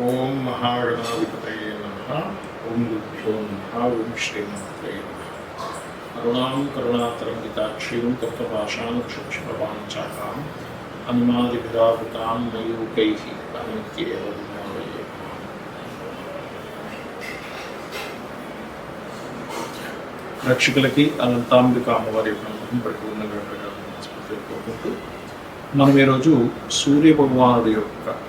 ఓం మహాగణాధిపతయే నమ ఓం గురుభ్యో నమ ఓం శ్రీమాత్రే నమ కరుణాం కరుణాతరంగితాక్షీం కర్తపాషాం క్షుక్షపవాంఛాకాం అనిమాదిభిరావృతాం మయూకైః అనిత్యేవ విజ్ఞానయే రక్షకులకి అనంతాంబిక అమ్మవారి యొక్క అనుగ్రహం పరిపూర్ణంగా కలగాలని కోరుకుంటూ మనం ఈరోజు సూర్య భగవానుడి యొక్క మార్పు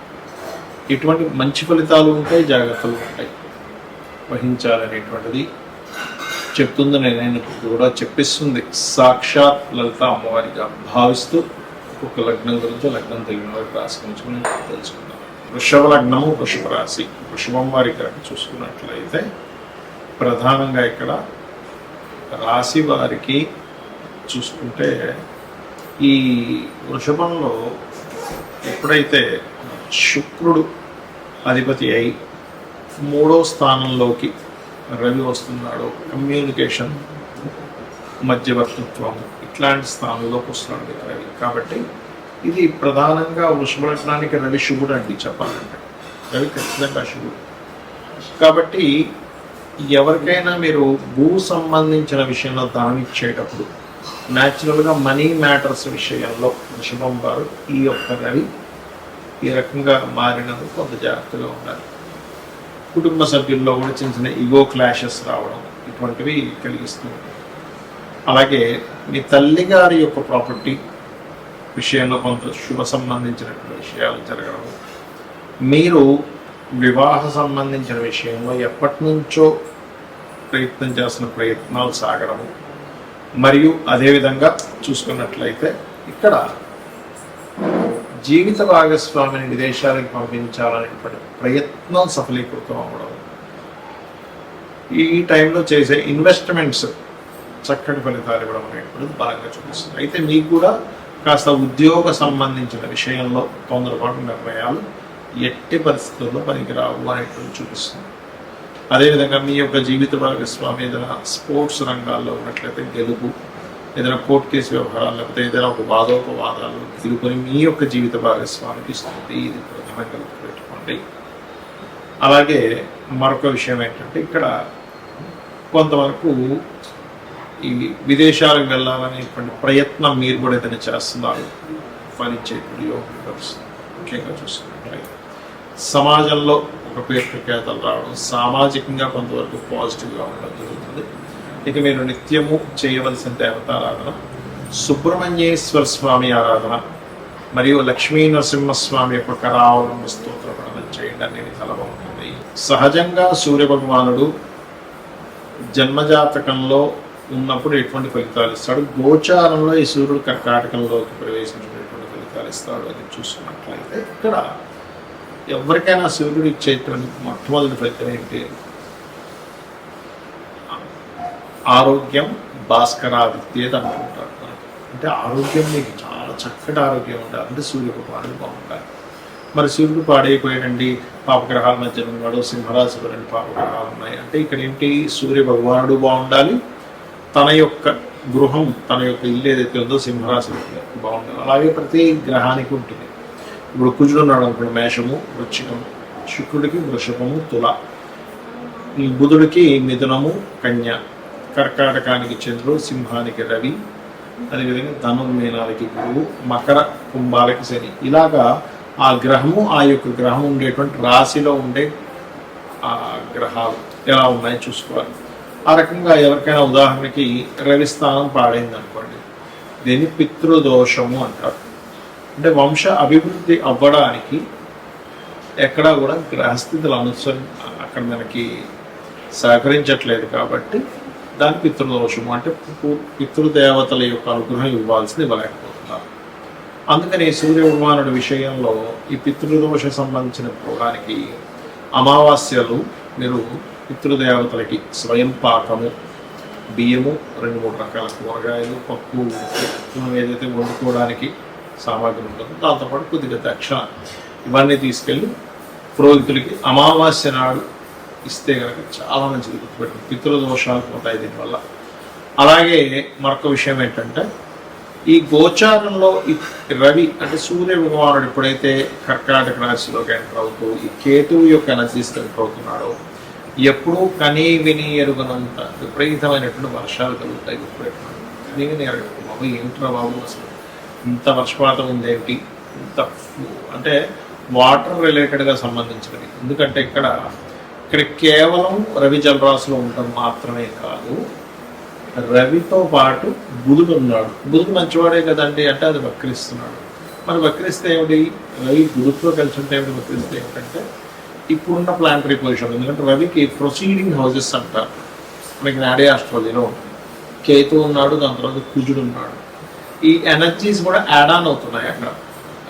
ఎటువంటి మంచి ఫలితాలు ఉంటాయి జాగ్రత్తలు ఉంటాయి. వహించాలనేటువంటిది చెప్తుంది నేను కూడా చెప్పిస్తుంది. సాక్షాత్ లలిత అమ్మవారిగా భావిస్తూ ఒక్కొక్క లగ్నం గురించి లగ్నం తెలియని వారికి రాశి గురించి మనం తెలుసుకుందాం. వృషభ లగ్నము వృషభ రాశి. వృషభం వారి కనుక చూసుకున్నట్లయితే ప్రధానంగా ఇక్కడ రాశి వారికి చూసుకుంటే ఈ వృషభంలో ఎప్పుడైతే శుక్రుడు అధిపతి అయి మూడో స్థానంలోకి రవి వస్తున్నాడో. కమ్యూనికేషన్ మధ్యవర్తిత్వం ఇట్లాంటి స్థానంలోకి వస్తున్నాడు రవి. కాబట్టి ఇది ప్రధానంగా వృషభ రవి శుభుడు అండి చెప్పాలంటే. రవి ఖచ్చితంగా శుభుడు. కాబట్టి ఎవరికైనా మీరు భూ సంబంధించిన విషయంలో దానం ఇచ్చేటప్పుడు న్యాచురల్గా మనీ మ్యాటర్స్ విషయంలో వృషభం వారు ఈ యొక్క రవి ఈ రకంగా మారినందుకు కొంత జాగ్రత్తగా ఉండాలి. కుటుంబ సభ్యుల్లో కూడా చిన్న చిన్న ఈగో క్లాషెస్ రావడం ఇటువంటివి కలిగిస్తూ అలాగే మీ తల్లిగారి యొక్క ప్రాపర్టీ విషయంలో కొంత శుభ సంబంధించినటువంటి విషయాలు జరగడం. మీరు వివాహ సంబంధించిన విషయంలో ఎప్పటి నుంచో ప్రయత్నం చేస్తున్న ప్రయత్నాలు సాగడము. మరియు అదేవిధంగా చూసుకున్నట్లయితే ఇక్కడ జీవిత భాగస్వామిని విదేశాలకు పంపించాలనేటువంటి ప్రయత్నం సఫలీకృతం అవ్వడం. ఈ టైంలో చేసే ఇన్వెస్ట్మెంట్స్ చక్కటి ఫలితాలు ఇవ్వడం అనేటువంటిది బాగా చూపిస్తుంది. అయితే మీకు కూడా కాస్త ఉద్యోగ సంబంధించిన విషయంలో తొందరపాటు నిర్ణయాలు ఎట్టి పరిస్థితుల్లో పనికిరావు అనేటువంటి చూపిస్తుంది. అదేవిధంగా మీ యొక్క జీవిత భాగస్వామి ఏదైనా స్పోర్ట్స్ రంగాల్లో ఉన్నట్లయితే గెలుపు ఏదైనా కోర్టు కేసు వ్యవహారాలు లేకపోతే ఏదైనా ఒక వాదోపవాదాలు తీరుకొని మీ యొక్క జీవిత భాగస్వామికి ఇస్తుంది ఇది ప్రధానంగా గుర్తుపెట్టుకోండి. అలాగే మరొక విషయం ఏంటంటే ఇక్కడ కొంతవరకు ఈ విదేశాలకు వెళ్ళాలనేటువంటి ప్రయత్నం మీరు కూడా ఏదైనా చేస్తున్నారు ఫలించేటువంటి యోగం కలుస్తుంది ముఖ్యంగా చూసుకున్నట్లయితే సమాజంలో ఒక పేరు ప్రఖ్యాతలు రావడం సామాజికంగా కొంతవరకు పాజిటివ్గా ఉండడం జరుగుతుంది. ఇక మీరు నిత్యము చేయవలసిన దేవతారాధన సుబ్రహ్మణ్యేశ్వర స్వామి ఆరాధన మరియు లక్ష్మీ నరసింహస్వామి యొక్క కరావలంబ స్తోత్ర పఠనం చేయండి అనేది చాలా బాగుంటుంది సహజంగా సూర్య భగవానుడు జన్మజాతకంలో ఉన్నప్పుడు ఎటువంటి ఫలితాలు ఇస్తాడు? గోచారంలో ఈ సూర్యుడు కర్కాటకంలోకి ప్రవేశించినటువంటి ఫలితాలు ఇస్తాడు అని చూసుకున్నట్లయితే ఇక్కడ ఎవరికైనా సూర్యుడు ఇచ్చేటువంటి మొట్టమొదటి ఫలితం ఏంటి? ఆరోగ్యం భాస్కరాదిత్యేది అనుకుంటారు. అంటే ఆరోగ్యం మీకు చాలా చక్కటి ఆరోగ్యం ఉండాలి. అంటే సూర్య భగవానుడు బాగుండాలి. మరి సూర్యుడు పాడైపోయాడండి పాపగ్రహాల మధ్య ఉన్నాడు సింహరాశిలో రెండు పాపగ్రహాలు ఉన్నాయి. అంటే ఇక్కడ ఏంటి? సూర్య భగవానుడు బాగుండాలి తన యొక్క గృహం తన యొక్క ఇల్లు ఏదైతే ఉందో సింహరాశి బాగుండాలి. అలాగే ప్రతి గ్రహానికి ఉంటుంది. ఇప్పుడు కుజుడు ఉన్నాడు అనుకోండి మేషము వృచ్చికము శుక్రుడికి వృషభము తుల. ఈ బుధుడికి మిథునము కన్య. కర్కాటకానికి చంద్రుడు సింహానికి రవి అదేవిధంగా ధనుర్మీనాలకి గురువు మకర కుంభాలకి శని. ఇలాగా ఆ గ్రహము ఆ యొక్క గ్రహం ఉండేటువంటి రాశిలో ఉండే ఆ గ్రహాలు ఎలా ఉన్నాయో చూసుకోవాలి. ఆ రకంగా ఎవరికైనా ఉదాహరణకి రవి స్థానం పాడైంది అనుకోండి. దీన్ని పితృదోషము అంటారు. అంటే వంశ అభివృద్ధి అవ్వడానికి ఎక్కడా కూడా గ్రహస్థితులు అనుసరి అక్కడ మనకి సహకరించట్లేదు కాబట్టి దాని పితృదోషము అంటే పితృదేవతల యొక్క అనుగ్రహం ఇవ్వాల్సింది ఇవ్వలేకపోతున్నారు. అందుకని సూర్య భగవానుడి విషయంలో ఈ పితృదోష సంబంధించిన భోగానికి అమావాస్యలు మీరు పితృదేవతలకి స్వయం పాకము బియ్యము రెండు మూడు రకాల కూరగాయలు పప్పు మనం ఏదైతే వండుకోవడానికి సామాగ్రి ఉంటుందో దాంతోపాటు కొద్దిగా దక్షిణ ఇవన్నీ తీసుకెళ్ళి పురోహితులకి అమావాస్య నాడు ఇస్తే కనుక చాలా మంచిది. గుర్తుపెట్టు పితృదోషాలు పోతాయి దీనివల్ల. అలాగే మరొక విషయం ఏంటంటే ఈ గోచారంలో రవి అంటే సూర్య భగవానుడు ఎప్పుడైతే కర్కాటక రాశిలోకి ఎంటర్ అవుతూ ఈ కేతువు యొక్క ఎనర్జీస్ ఎంటర్ అవుతున్నాడో ఎప్పుడూ కనీ విని ఎరుగనంత విపరీతమైనటువంటి వర్షాలు కలుగుతాయి గుర్తుపెట్టుకున్నాడు కనీ విని ఎరగడం బాబు ఏమిట్రా బాబు అసలు? ఇంత వర్షపాతం ఉందేమిటి? ఇంత అంటే వాటర్ రిలేటెడ్గా సంబంధించినవి ఎందుకంటే ఇక్కడ ఇక్కడ కేవలం రవి జలరాశిలో ఉండటం మాత్రమే కాదు రవితో పాటు బుధుడు ఉన్నాడు. బుధుడు మంచివాడే కదండి అంటే అది వక్రిస్తున్నాడు. మరి వక్రిస్తే ఏమిటి? రవి బుధుడితో కలిసి ఉంటే ఏమిటి వక్రిస్తే ఏమిటంటే ఇప్పుడున్న ప్లాంటరీ పొజిషన్ ఎందుకంటే రవికి ప్రొసీడింగ్ హౌసెస్ అంటారు. మనకి నాడే ఆస్ట్రాలజీలో ఉంటుంది కేతు ఉన్నాడు దాని తర్వాత కుజుడు ఉన్నాడు. ఈ ఎనర్జీస్ కూడా యాడ్ ఆన్ అవుతున్నాయి అక్కడ.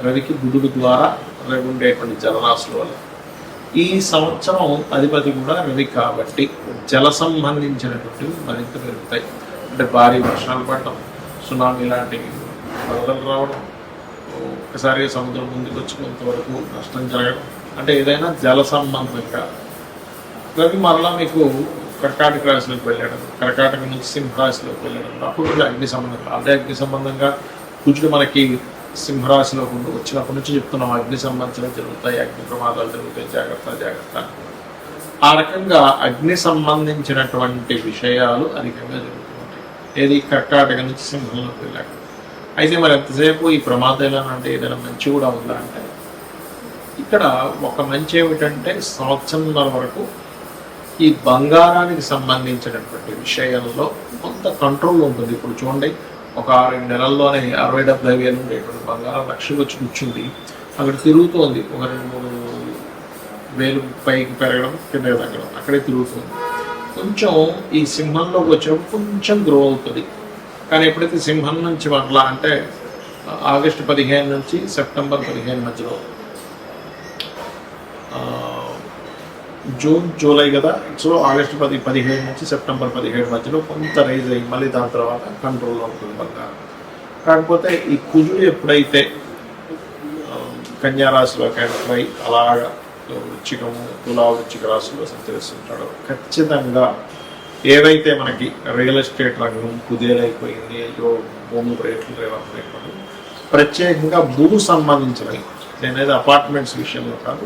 రవికి బుధుడు ద్వారా రవి ఉండేటువంటి జలరాశుల వల్ల. ఈ సంవత్సరం అధిపతి కూడా రవి కాబట్టి జల సంబంధించినటువంటివి మరింత పెరుగుతాయి. అంటే భారీ వర్షాలు పడటం సునామీ లాంటివి వరదలు రావడం ఒక్కసారిగా సముద్రం ముందుకు వచ్చి కొంతవరకు నష్టం జరగడం అంటే ఏదైనా జల సంబంధంగా. రవి మరలా మీకు కర్కాటక రాశిలోకి వెళ్ళడం కర్కాటక నుంచి సింహరాశిలోకి వెళ్ళడం అప్పుడు కూడా అగ్ని సంబంధం అదే అగ్ని సంబంధంగా కుజుడు మనకి సింహరాశిలో ఉండి. వచ్చినప్పటి నుంచి చెప్తున్నాం అగ్ని సంబంధించిన జరుగుతాయి అగ్ని ప్రమాదాలు జరుగుతాయి జాగ్రత్త జాగ్రత్త. ఆ రకంగా అగ్ని సంబంధించినటువంటి విషయాలు అధికంగా జరుగుతుంటాయి. ఏది కర్కాటక నుంచి సింహంలోకి వెళ్ళాక. అయితే మరి ఎంతసేపు ఈ ప్రమాదాలు అంటే ఏదైనా మంచి కూడా ఉందా అంటే ఇక్కడ ఒక మంచి ఏమిటంటే సంవత్సరంన్నర వరకు ఈ బంగారానికి సంబంధించినటువంటి విషయంలో కొంత కంట్రోల్ ఉంటుంది. ఇప్పుడు చూడండి ఒక ఆరు నెలల్లోనే అరవై డెబ్బై వేలు ఉండేటువంటి బంగారం లక్షలు వచ్చి కూర్చుంది. అక్కడ తిరుగుతోంది. ఒక రెండు మూడు వేలు పైకి పెరగడం కింద తగ్గడం అక్కడే తిరుగుతుంది. కొంచెం ఈ సింహంలోకి వచ్చినప్పుడు కొంచెం గ్రో అవుతుంది. కానీ ఎప్పుడైతే సింహం నుంచి మరలా అంటే ఆగస్టు పదిహేను నుంచి సెప్టెంబర్ పదిహేను మధ్యలో ఆ, జూన్ జూలై కదా. సో ఆగస్టు పది పదిహేడు నుంచి సెప్టెంబర్ పదిహేడు మధ్యలో కొంత రైజ్ అయ్యి మళ్ళీ దాని తర్వాత కంట్రోల్లో ఉంటుంది బంగారం. కాకపోతే ఈ కుజుడు ఎప్పుడైతే ఆ, కన్యా రాశిలో ఎంటర్ అయి అలాగా వృచ్చికము తులా వృచ్చిక రాశిలో సంచరిస్తుంటాడో ఖచ్చితంగా ఏదైతే మనకి రియల్ ఎస్టేట్ రంగం కుదేలైపోయింది అయ్యో భూములు రేట్లు రేవైపోయింది ప్రత్యేకంగా భూ సంబంధించినవి. నేనేది అపార్ట్మెంట్స్ విషయంలో కాదు.